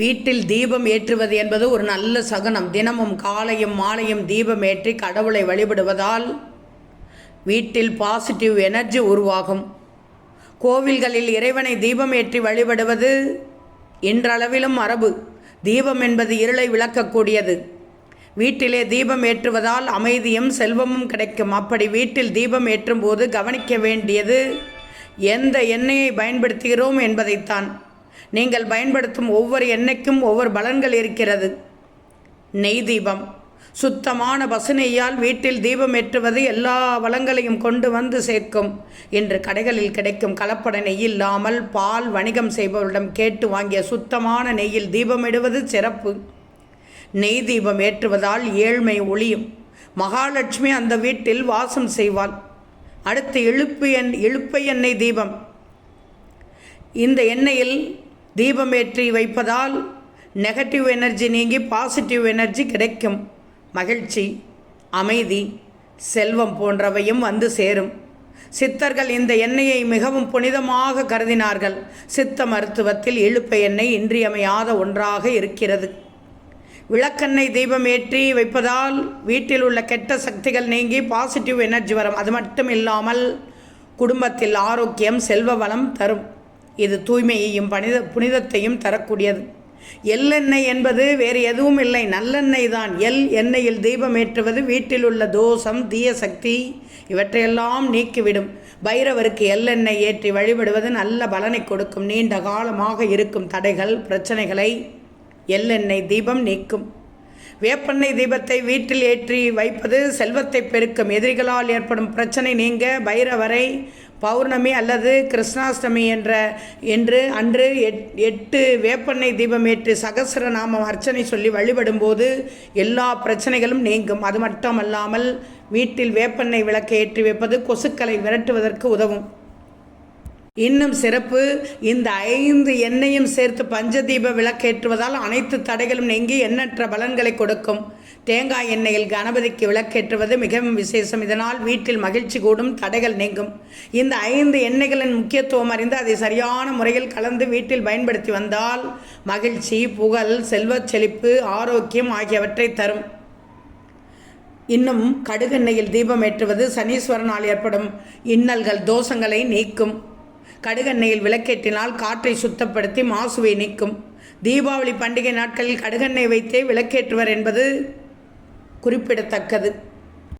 வீட்டில் தீபம் ஏற்றுவது என்பது ஒரு நல்ல சகனம். தினமும் காலையும் மாலையும் தீபம் ஏற்றி கடவுளை வழிபடுவதால் வீட்டில் பாசிட்டிவ் எனர்ஜி உருவாகும். கோவில்களில் இறைவனை தீபம் ஏற்றி வழிபடுவது இன்றளவிலும் மரபு. தீபம் என்பது இருளை விளக்கக்கூடியது. வீட்டிலே தீபம் ஏற்றுவதால் அமைதியும் செல்வமும் கிடைக்கும். அப்படி வீட்டில் தீபம் ஏற்றும் போது கவனிக்க வேண்டியது எந்த எண்ணெயை பயன்படுத்துகிறோம் என்பதைத்தான். நீங்கள் பயன்படுத்தும் ஒவ்வொரு எண்ணெய்க்கும் ஒவ்வொரு பலன்கள் இருக்கிறது. நெய் தீபம். சுத்தமான பசுநெய்யால் வீட்டில் தீபம் ஏற்றுவது எல்லா வளங்களையும் கொண்டு வந்து சேர்க்கும். இன்று கடைகளில் கிடைக்கும் கலப்பட நெய் இல்லாமல் பால் வணிகம் செய்பவரிடம் கேட்டு வாங்கிய சுத்தமான நெய்யில் தீபமிடுவது சிறப்பு. நெய் தீபம் ஏற்றுவதால் ஏழ்மை ஒளியும் மகாலட்சுமி அந்த வீட்டில் வாசம் செய்வாள். அடுத்து இழுப்பு எண் இழுப்பை எண்ணெய் தீபம். இந்த எண்ணெயில் தீபம் ஏற்றி வைப்பதால் நெகட்டிவ் எனர்ஜி நீங்கி பாசிட்டிவ் எனர்ஜி கிடைக்கும். மகிழ்ச்சி அமைதி செல்வம் போன்றவையும் வந்து சேரும். சித்தர்கள் இந்த எண்ணெயை மிகவும் புனிதமாக கருதினார்கள். சித்த மருத்துவத்தில் இழுப்ப எண்ணெய் இன்றியமையாத ஒன்றாக இருக்கிறது. விளக்கெண்ணெய் தீபம் ஏற்றி வைப்பதால் வீட்டில் உள்ள கெட்ட சக்திகள் நீங்கி பாசிட்டிவ் எனர்ஜி வரும். அது மட்டும் இல்லாமல் குடும்பத்தில் ஆரோக்கியம் செல்வ வளம் தரும். இது தூய்மையையும் பனித புனிதத்தையும் தரக்கூடியது. எள்ளெண்ணெய் என்பது வேறு எதுவும் இல்லை. நல்லெண்ணெய் தான். எல் எண்ணெயில் தீபம் ஏற்றுவது வீட்டில் உள்ள தோஷம் தீய சக்தி. இவற்றையெல்லாம் நீக்கிவிடும். பைரவருக்கு எள்ளெண்ணெய் ஏற்றி வழிபடுவது நல்ல பலனை கொடுக்கும். நீண்ட காலமாக இருக்கும் தடைகள் பிரச்சனைகளை எள்ளெண்ணெய் தீபம் நீக்கும். வேப்பெண்ணெய் தீபத்தை வீட்டில் ஏற்றி வைப்பது செல்வத்தை பெருக்கும். எதிரிகளால் ஏற்படும் பிரச்சனை நீங்க பைரவரை பௌர்ணமி அல்லது கிருஷ்ணாஷ்டமி என்ற என்று அன்று எட் எட்டு வேப்பெண்ணெய் தீபம் சகசர நாமம் அர்ச்சனை சொல்லி வழிபடும்போது எல்லா பிரச்சனைகளும் நீங்கும். அது மட்டுமல்லாமல் வீட்டில் வேப்பெண்ணெய் விளக்கை ஏற்றி வைப்பது கொசுக்களை விரட்டுவதற்கு உதவும். இன்னும் சிறப்பு இந்த ஐந்து எண்ணெயும் சேர்த்து பஞ்சதீப விளக்கேற்றுவதால் அனைத்து தடைகளும் நீங்கி எண்ணற்ற பலன்களை கொடுக்கும். தேங்காய் எண்ணெயில் கணபதிக்கு விளக்கேற்றுவது மிகவும் விசேஷம். இதனால் வீட்டில் மகிழ்ச்சி கூடும் தடைகள் நீங்கும். இந்த ஐந்து எண்ணெய்களின் முக்கியத்துவம் அறிந்து அதை சரியான முறையில் கலந்து வீட்டில் பயன்படுத்தி வந்தால் மகிழ்ச்சி புகழ் செல்வச் செழிப்பு ஆரோக்கியம் ஆகியவற்றை தரும். இன்னும் கடுகெண்ணெயில் தீபம் ஏற்றுவது சனீஸ்வரனால் ஏற்படும். இன்னல்கள் தோஷங்களை நீக்கும். கடுகெண்ணெயில் விளக்கேற்றினால் காற்றை சுத்தப்படுத்தி மாசுவை நீக்கும். தீபாவளி பண்டிகை நாட்களில் கடுகெண்ணெய் வைத்தே விளக்கேற்றுவர் என்பது குறிப்பிடத்தக்கது.